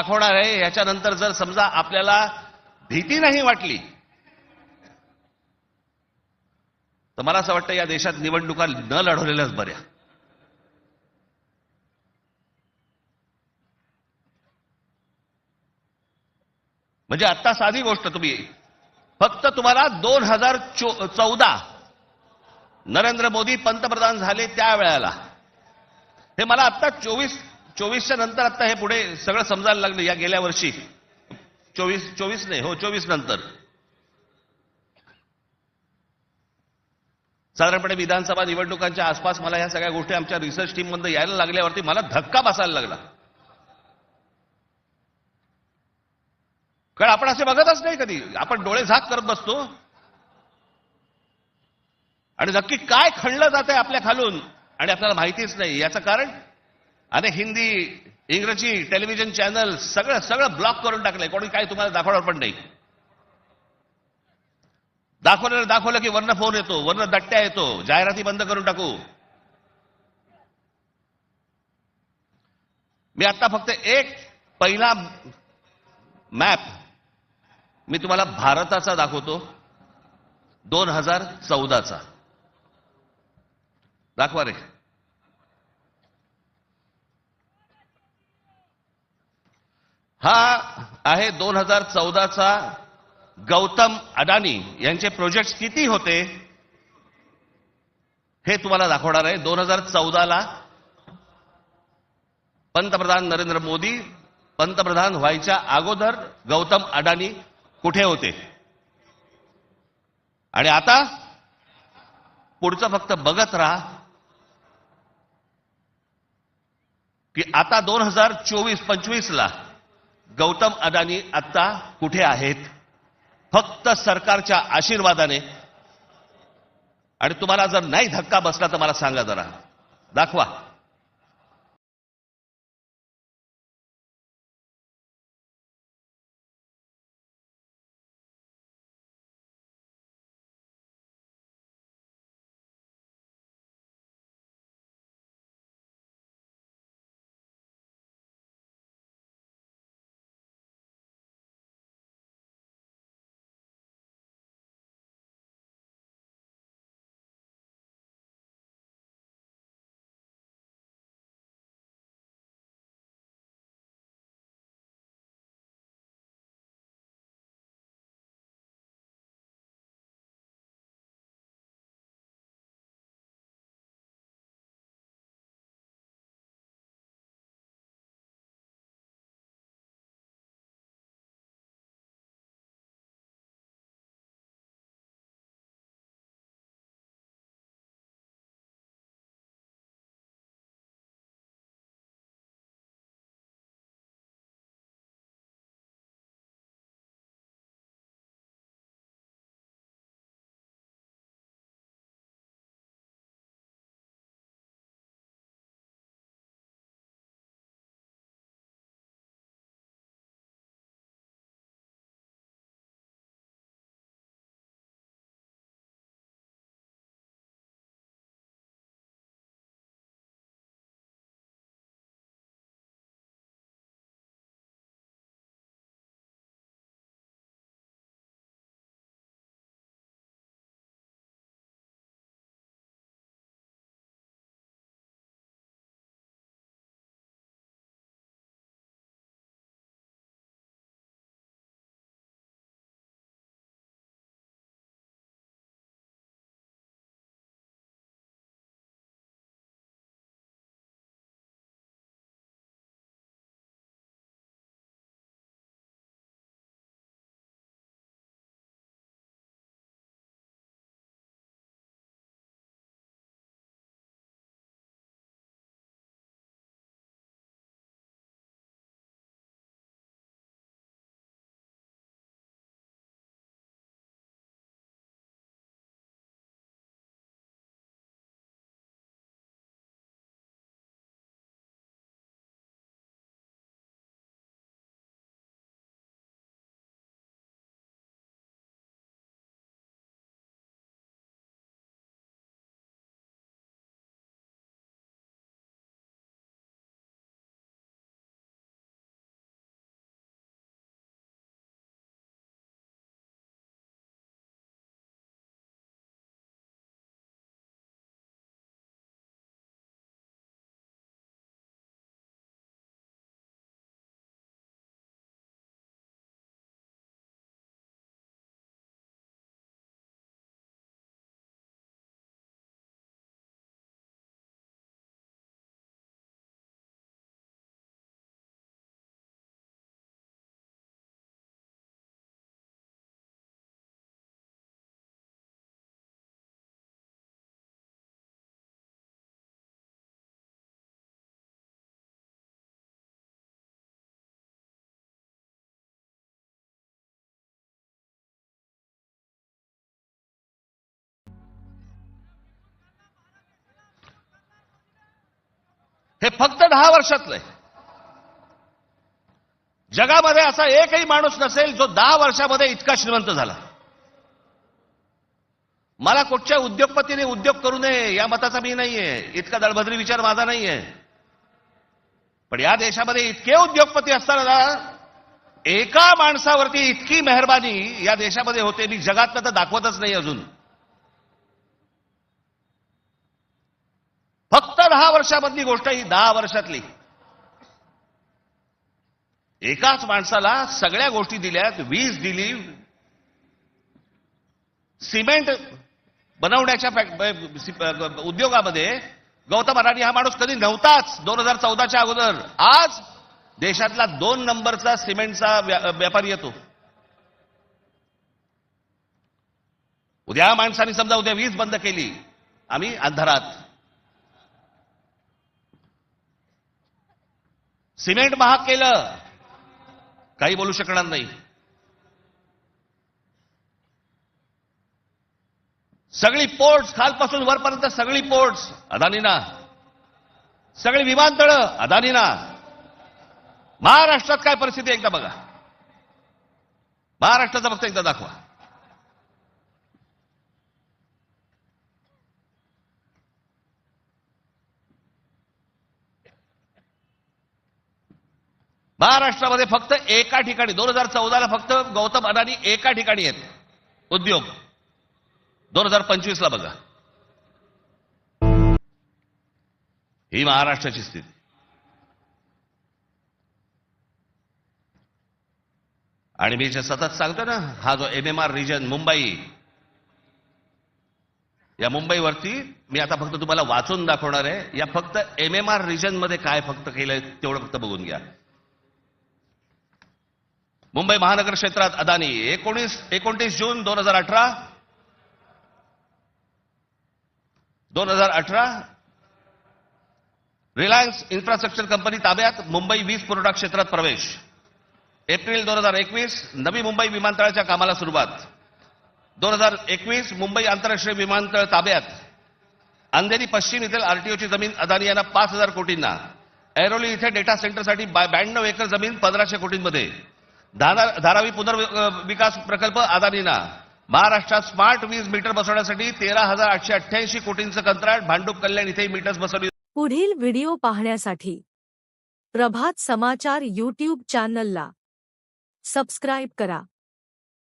दाखवणार आहे. याच्यानंतर जर समजा आपल्याला भीती नाही वाटली तर मला असं वाटतं या देशात निवडणुका न लढवलेल्याच बऱ्या. म्हणजे आता साधी गोष्ट तुम्ही फक्त तुम्हाला दोन हजार चौदा नरेंद्र मोदी पंतप्रधान झाले त्या वेळेला. हे मला आता चोवीस चोवीसच्या नंतर आता हे पुढे सगळं समजायला लागलं या गेल्या वर्षी. चोवीस चोवीस नाही हो चोवीस नंतर. साधारणपणे विधानसभा निवडणुकांच्या आसपास मला ह्या सगळ्या गोष्टी आमच्या रिसर्च टीममध्ये यायला लागल्यावरती मला धक्का बसायला लागला. कारण आपण असे बघतच नाही कधी. आपण डोळे झाक करत बसतो. आणि नक्की काय खणलं जात आहे आपल्या खालून आणि आपल्याला माहितीच नाही. याचं कारण? अनेक हिंदी इंग्रजी टेलिव्हिजन चॅनल सगळं सगळं ब्लॉक करून टाकलंय. कोणी काय तुम्हाला दाखवणार पण नाही. दाखवलं दाखवलं की वर्ण फोन येतो वर्ण दट्ट्या येतो जाहिराती बंद करून टाकू. मी आता फक्त एक पहिला मॅप मी तुम्हाला भारताचा दाखवतो. दोन हजार चौदाचा. दाखवा रे. हा आहे दोन हजार चौदाचा गौतम अडानी यांचे प्रोजेक्ट किती होते? हे तुम्हाला दाखवणार आहे. दोन हजार चौदाला पंतप्रधान नरेंद्र मोदी पंतप्रधान व्हायच्या अगोदर गौतम अडानी कुठे होते? आणि आता पुढचं फक्त बघत राहा की आता दोन हजार चोवीस पंचवीसला गौतम अदानी आत्ता कुठे आहेत? फक्त सरकारच्या आशीर्वादाने. आणि तुम्हाला जर नाही धक्का बसला तर मला सांगा जरा. दाखवा. हे फक्त दहा वर्षातलं. आहे जगामध्ये असा एकही माणूस नसेल जो दहा वर्षामध्ये इतका श्रीमंत झाला. मला कुठच्या उद्योगपतीने उद्योग करू नये या मताचा मी नाहीये. इतका दळभद्री विचार माझा नाहीये. पण या देशामध्ये इतके उद्योगपती असताना एका माणसावरती इतकी मेहरबानी या देशामध्ये होते मी जगातलं तर दाखवतच नाही अजून फक्त दहा वर्षामधली गोष्ट ही दहा वर्षातली एकाच माणसाला सगळ्या गोष्टी दिल्यात वीज दिली सिमेंट बनवण्याच्या उद्योगामध्ये गौतम अडाणी हा माणूस कधी नव्हताच दोन हजार चौदाच्या अगोदर. आज देशातला दोन नंबरचा सिमेंटचा व्यापारी येतो. उद्या माणसाने समजा उद्या वीज बंद केली आम्ही अंधारात. सिमेंट महाग केलं. काही बोलू शकणार नाही. सगळी पोर्ट्स खालपासून वरपर्यंत सगळी पोर्ट्स अदानीना सगळी विमानतळ अदानीना महाराष्ट्रात काय परिस्थिती एकदा बघा. महाराष्ट्राचा फक्त एकदा दाखवा. महाराष्ट्रामध्ये फक्त एका ठिकाणी दोन हजार चौदाला फक्त गौतम अदानी एका ठिकाणी आहेत उद्योग. दोन हजार पंचवीसला बघा. ही महाराष्ट्राची स्थिती. आणि मी जे सतत सांगतो ना हा जो M M R region Mumbai या मुंबईवरती मी आता फक्त तुम्हाला वाचून दाखवणार आहे या फक्त एम एम आर रिजनमध्ये काय फक्त केलंय तेवढं फक्त बघून घ्या. मुंबई महानगर क्षेत्रात अदानी एकोणीस एकोणतीस जून दोन हजार अठरा. दोन हजार अठरा. रिलायन्स इन्फ्रास्ट्रक्चर कंपनी ताब्यात मुंबई वीज पुरवठा क्षेत्रात प्रवेश. एप्रिल दोन हजार एकवीस नवी मुंबई विमानतळाच्या कामाला सुरुवात. दोन हजार एकवीस मुंबई आंतरराष्ट्रीय विमानतळ ताब्यात. अंधेरी पश्चिम येथील आरटीओची जमीन अदानी यांना पाच हजार कोटींना. ऐरोली इथे डेटा सेंटरसाठी ब्याण्णव एकर जमीन पंधराशे कोटींमध्ये. धारावी पुनर्विकास प्रकल्प अदानीना महाराष्ट्रात स्मार्ट वीज मीटर बसवण्यासाठी तेरा हजार आठशे अठ्ठ्याऐंशी कोटींचं कंत्राट भांडूप कल्याण इथे मीटर्स बसवली. पुढील व्हिडिओ पाहण्यासाठी प्रभात समाचार यूट्यूब चॅनलला सबस्क्राईब करा.